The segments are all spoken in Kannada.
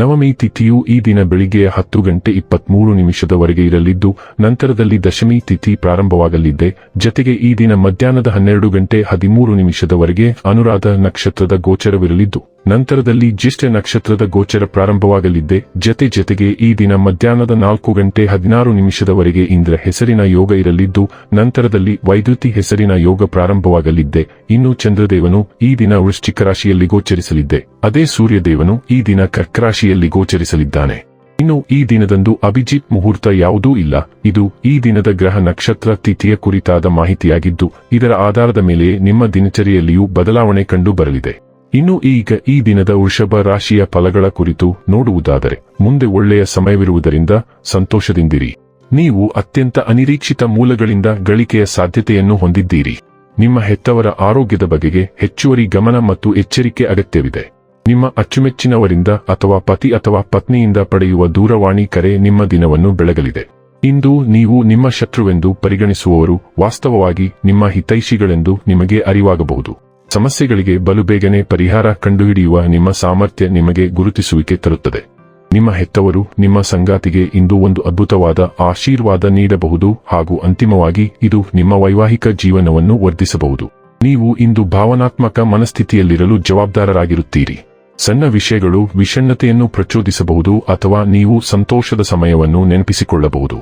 ನವಮಿ ತಿಥಿಯು ಈ ದಿನ ಬೆಳಿಗ್ಗೆ ಹತ್ತು ಗಂಟೆ ಇಪ್ಪತ್ಮೂರು ನಿಮಿಷದವರೆಗೆ ಇರಲಿದ್ದು, ನಂತರದಲ್ಲಿ ದಶಮಿ ತಿಥಿ ಪ್ರಾರಂಭವಾಗಲಿದೆ. ಜತೆಗೆ ಈ ದಿನ ಮಧ್ಯಾಹ್ನದ ಹನ್ನೆರಡು ಗಂಟೆ ಹದಿಮೂರು ನಿಮಿಷದವರೆಗೆ ಅನುರಾಧ ನಕ್ಷತ್ರದ ಗೋಚರವಿರಲಿದ್ದು, ನಂತರದಲ್ಲಿ ಜ್ಯೇಷ್ಠ ನಕ್ಷತ್ರದ ಗೋಚರ ಪ್ರಾರಂಭವಾಗಲಿದೆ. ಜತೆ ಜತೆಗೆ ಈ ದಿನ ಮಧ್ಯಾಹ್ನದ ನಾಲ್ಕು ಗಂಟೆ ಹದಿನಾರು ನಿಮಿಷದವರೆಗೆ ಇಂದ್ರ ಹೆಸರಿನ ಯೋಗ ಇರಲಿದ್ದು, ನಂತರದಲ್ಲಿ ವೈದ್ಯುತಿ ಹೆಸರಿನ ಯೋಗ ಪ್ರಾರಂಭವಾಗಲಿದ್ದೆ ಇನ್ನು ಚಂದ್ರದೇವನು ಈ ದಿನ ವೃಶ್ಚಿಕ ರಾಶಿಯಲ್ಲಿ ಗೋಚರಿಸಲಿದ್ದೆ ಅದೇ ಸೂರ್ಯದೇವನು ಈ ದಿನ ಕರ್ಕ ರಾಶಿಯಲ್ಲಿ ಗೋಚರಿಸಲಿದ್ದಾನೆ. ಇನ್ನು ಈ ದಿನದಂದು ಅಭಿಜಿತ್ ಮುಹೂರ್ತ ಯಾವುದೂ ಇಲ್ಲ. ಇದು ಈ ದಿನದ ಗ್ರಹ ನಕ್ಷತ್ರ ತಿಥಿಯ ಕುರಿತಾದ ಮಾಹಿತಿಯಾಗಿದ್ದು, ಇದರ ಆಧಾರದ ಮೇಲೆ ನಿಮ್ಮ ದಿನಚರಿಯಲ್ಲಿಯೂ ಬದಲಾವಣೆ ಕಂಡು ಬರಲಿದೆ. ಇನ್ನು ಈಗ ಈ ದಿನದ ವೃಷಭ ರಾಶಿಯ ಫಲಗಳ ಕುರಿತು ನೋಡುವುದಾದರೆ, ಮುಂದೆ ಒಳ್ಳೆಯ ಸಮಯವಿರುವುದರಿಂದ ಸಂತೋಷದಿಂದಿರಿ. ನೀವು ಅತ್ಯಂತ ಅನಿರೀಕ್ಷಿತ ಮೂಲಗಳಿಂದ ಗಳಿಕೆಯ ಸಾಧ್ಯತೆಯನ್ನು ಹೊಂದಿದ್ದೀರಿ. ನಿಮ್ಮ ಹೆತ್ತವರ ಆರೋಗ್ಯದ ಬಗೆಗೆ ಹೆಚ್ಚುವರಿ ಗಮನ ಮತ್ತು ಎಚ್ಚರಿಕೆ ಅಗತ್ಯವಿದೆ. ನಿಮ್ಮ ಅಚ್ಚುಮೆಚ್ಚಿನವರಿಂದ ಅಥವಾ ಪತಿ ಅಥವಾ ಪತ್ನಿಯಿಂದ ಪಡೆಯುವ ದೂರವಾಣಿ ಕರೆ ನಿಮ್ಮ ದಿನವನ್ನು ಬೆಳಗಲಿದೆ. ಇಂದು ನೀವು ನಿಮ್ಮ ಶತ್ರುವೆಂದು ಪರಿಗಣಿಸುವವರು ವಾಸ್ತವವಾಗಿ ನಿಮ್ಮ ಹಿತೈಷಿಗಳೆಂದು ನಿಮಗೆ ಅರಿವಾಗಬಹುದು. ಸಮಸ್ಯೆಗಳಿಗೆ ಬಲು ಬೇಗನೆ ಪರಿಹಾರ ಕಂಡುಹಿಡಿಯುವ ನಿಮ್ಮ ಸಾಮರ್ಥ್ಯ ನಿಮಗೆ ಗುರುತಿಸುವಿಕೆ ತರುತ್ತದೆ. ನಿಮ್ಮ ಹೆತ್ತವರು ನಿಮ್ಮ ಸಂಗಾತಿಗೆ ಇಂದು ಒಂದು ಅದ್ಭುತವಾದ ಆಶೀರ್ವಾದ ನೀಡಬಹುದು ಹಾಗೂ ಅಂತಿಮವಾಗಿ ಇದು ನಿಮ್ಮ ವೈವಾಹಿಕ ಜೀವನವನ್ನು ವರ್ಧಿಸಬಹುದು. ನೀವು ಇಂದು ಭಾವನಾತ್ಮಕ ಮನಸ್ಥಿತಿಯಲ್ಲಿರಲು ಜವಾಬ್ದಾರರಾಗಿರುತ್ತೀರಿ. ಸಣ್ಣ ವಿಷಯಗಳು ವಿಷಣ್ಣತೆಯನ್ನು ಪ್ರಚೋದಿಸಬಹುದು ಅಥವಾ ನೀವು ಸಂತೋಷದ ಸಮಯವನ್ನು ನೆನಪಿಸಿಕೊಳ್ಳಬಹುದು.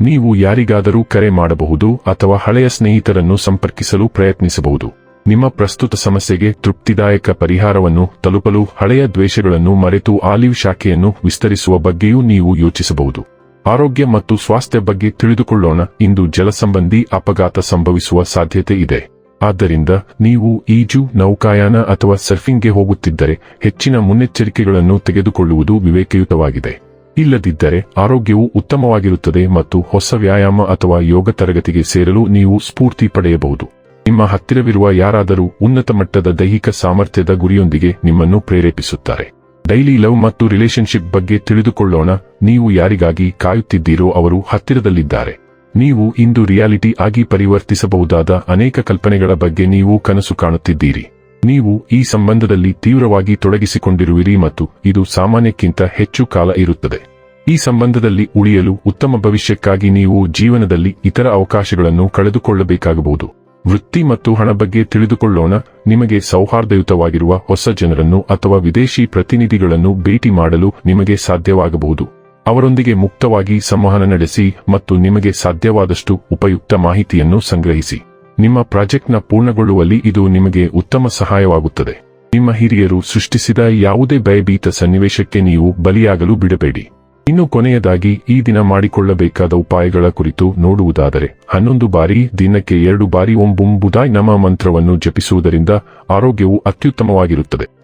ನೀವು ಯಾರಿಗಾದರೂ ಕರೆ ಮಾಡಬಹುದು ಅಥವಾ ಹಳೆಯ ಸ್ನೇಹಿತರನ್ನು ಸಂಪರ್ಕಿಸಲು ಪ್ರಯತ್ನಿಸಬಹುದು. ನಿಮ್ಮ ಪ್ರಸ್ತುತ ಸಮಸ್ಯೆಗೆ ತೃಪ್ತಿದಾಯಕ ಪರಿಹಾರವನ್ನು ತಲುಪಲು ಹಳೆಯ ದ್ವೇಷಗಳನ್ನು ಮರೆತು ಆಲಿವ್ ಶಾಖೆಯನ್ನು ವಿಸ್ತರಿಸುವ ಬಗ್ಗೆಯೂ ನೀವು ಯೋಚಿಸಬಹುದು. ಆರೋಗ್ಯ ಮತ್ತು ಸ್ವಾಸ್ಥ್ಯ ಬಗ್ಗೆ ತಿಳಿದುಕೊಳ್ಳೋಣ. ಇಂದು ಜಲಸಂಬಂಧಿ ಅಪಘಾತ ಸಂಭವಿಸುವ ಸಾಧ್ಯತೆ ಇದೆ. ಆದ್ದರಿಂದ ನೀವು ಈಜು ನೌಕಾಯಾನ ಅಥವಾ ಸರ್ಫಿಂಗ್ಗೆ ಹೋಗುತ್ತಿದ್ದರೆ ಹೆಚ್ಚಿನ ಮುನ್ನೆಚ್ಚರಿಕೆಗಳನ್ನು ತೆಗೆದುಕೊಳ್ಳುವುದು ವಿವೇಕಯುತವಾಗಿದೆ. ಇಲ್ಲದಿದ್ದರೆ ಆರೋಗ್ಯವು ಉತ್ತಮವಾಗಿರುತ್ತದೆ ಮತ್ತು ಹೊಸ ವ್ಯಾಯಾಮ ಅಥವಾ ಯೋಗ ತರಗತಿಗೆ ಸೇರಲು ನೀವು ಸ್ಫೂರ್ತಿ ಪಡೆಯಬಹುದು. ನಿಮ್ಮ ಹತ್ತಿರವಿರುವ ಯಾರಾದರೂ ಉನ್ನತ ಮಟ್ಟದ ದೈಹಿಕ ಸಾಮರ್ಥ್ಯದ ಗುರಿಯೊಂದಿಗೆ ನಿಮ್ಮನ್ನು ಪ್ರೇರೇಪಿಸುತ್ತಾರೆ. ಡೈಲಿ ಲವ್ ಮತ್ತು ರಿಲೇಶನ್ಶಿಪ್ ಬಗ್ಗೆ ತಿಳಿದುಕೊಳ್ಳೋಣ. ನೀವು ಯಾರಿಗಾಗಿ ಕಾಯುತ್ತಿದ್ದೀರೋ ಅವರು ಹತ್ತಿರದಲ್ಲಿದ್ದಾರೆ. ನೀವು ಇಂದು ರಿಯಾಲಿಟಿ ಆಗಿ ಪರಿವರ್ತಿಸಬಹುದಾದ ಅನೇಕ ಕಲ್ಪನೆಗಳ ಬಗ್ಗೆ ನೀವು ಕನಸು ಕಾಣುತ್ತಿದ್ದೀರಿ. ನೀವು ಈ ಸಂಬಂಧದಲ್ಲಿ ತೀವ್ರವಾಗಿ ತೊಡಗಿಸಿಕೊಂಡಿರುವಿರಿ ಮತ್ತು ಇದು ಸಾಮಾನ್ಯಕ್ಕಿಂತ ಹೆಚ್ಚು ಕಾಲ ಇರುತ್ತದೆ. ಈ ಸಂಬಂಧದಲ್ಲಿ ಉಳಿಯಲು ಉತ್ತಮ ಭವಿಷ್ಯಕ್ಕಾಗಿ ನೀವು ಜೀವನದಲ್ಲಿ ಇತರ ಅವಕಾಶಗಳನ್ನು ಕಳೆದುಕೊಳ್ಳಬೇಕಾಗಬಹುದು. ವೃತ್ತಿ ಮತ್ತು ಹಣ ಬಗ್ಗೆ ತಿಳಿದುಕೊಳ್ಳೋಣ. ನಿಮಗೆ ಸೌಹಾರ್ದಯುತವಾಗಿರುವ ಹೊಸ ಜನರನ್ನು ಅಥವಾ ವಿದೇಶಿ ಪ್ರತಿನಿಧಿಗಳನ್ನು ಭೇಟಿ ಮಾಡಲು ನಿಮಗೆ ಸಾಧ್ಯವಾಗಬಹುದು. ಅವರೊಂದಿಗೆ ಮುಕ್ತವಾಗಿ ಸಂವಹನ ನಡೆಸಿ ಮತ್ತು ನಿಮಗೆ ಸಾಧ್ಯವಾದಷ್ಟು ಉಪಯುಕ್ತ ಮಾಹಿತಿಯನ್ನು ಸಂಗ್ರಹಿಸಿ. ನಿಮ್ಮ ಪ್ರಾಜೆಕ್ಟ್ನ ಪೂರ್ಣಗೊಳ್ಳುವಲ್ಲಿ ಇದು ನಿಮಗೆ ಉತ್ತಮ ಸಹಾಯವಾಗುತ್ತದೆ. ನಿಮ್ಮ ಹಿರಿಯರು ಸೃಷ್ಟಿಸಿದ ಯಾವುದೇ ಭಯಭೀತ ಸನ್ನಿವೇಶಕ್ಕೆ ನೀವು ಬಲಿಯಾಗಲು ಬಿಡಬೇಡಿ. ಇನ್ನು ಕೊನೆಯದಾಗಿ, ಈ ದಿನ ಮಾಡಿಕೊಳ್ಳಬೇಕಾದ ಉಪಾಯಗಳ ಕುರಿತು ನೋಡುವುದಾದರೆ, ಹನ್ನೊಂದು ಬಾರಿ ದಿನಕ್ಕೆ ಎರಡು ಬಾರಿ ಒಂಬುಂಬುದಾಯ್ ನಮ ಮಂತ್ರವನ್ನು ಜಪಿಸುವುದರಿಂದ ಆರೋಗ್ಯವು ಅತ್ಯುತ್ತಮವಾಗಿರುತ್ತದೆ.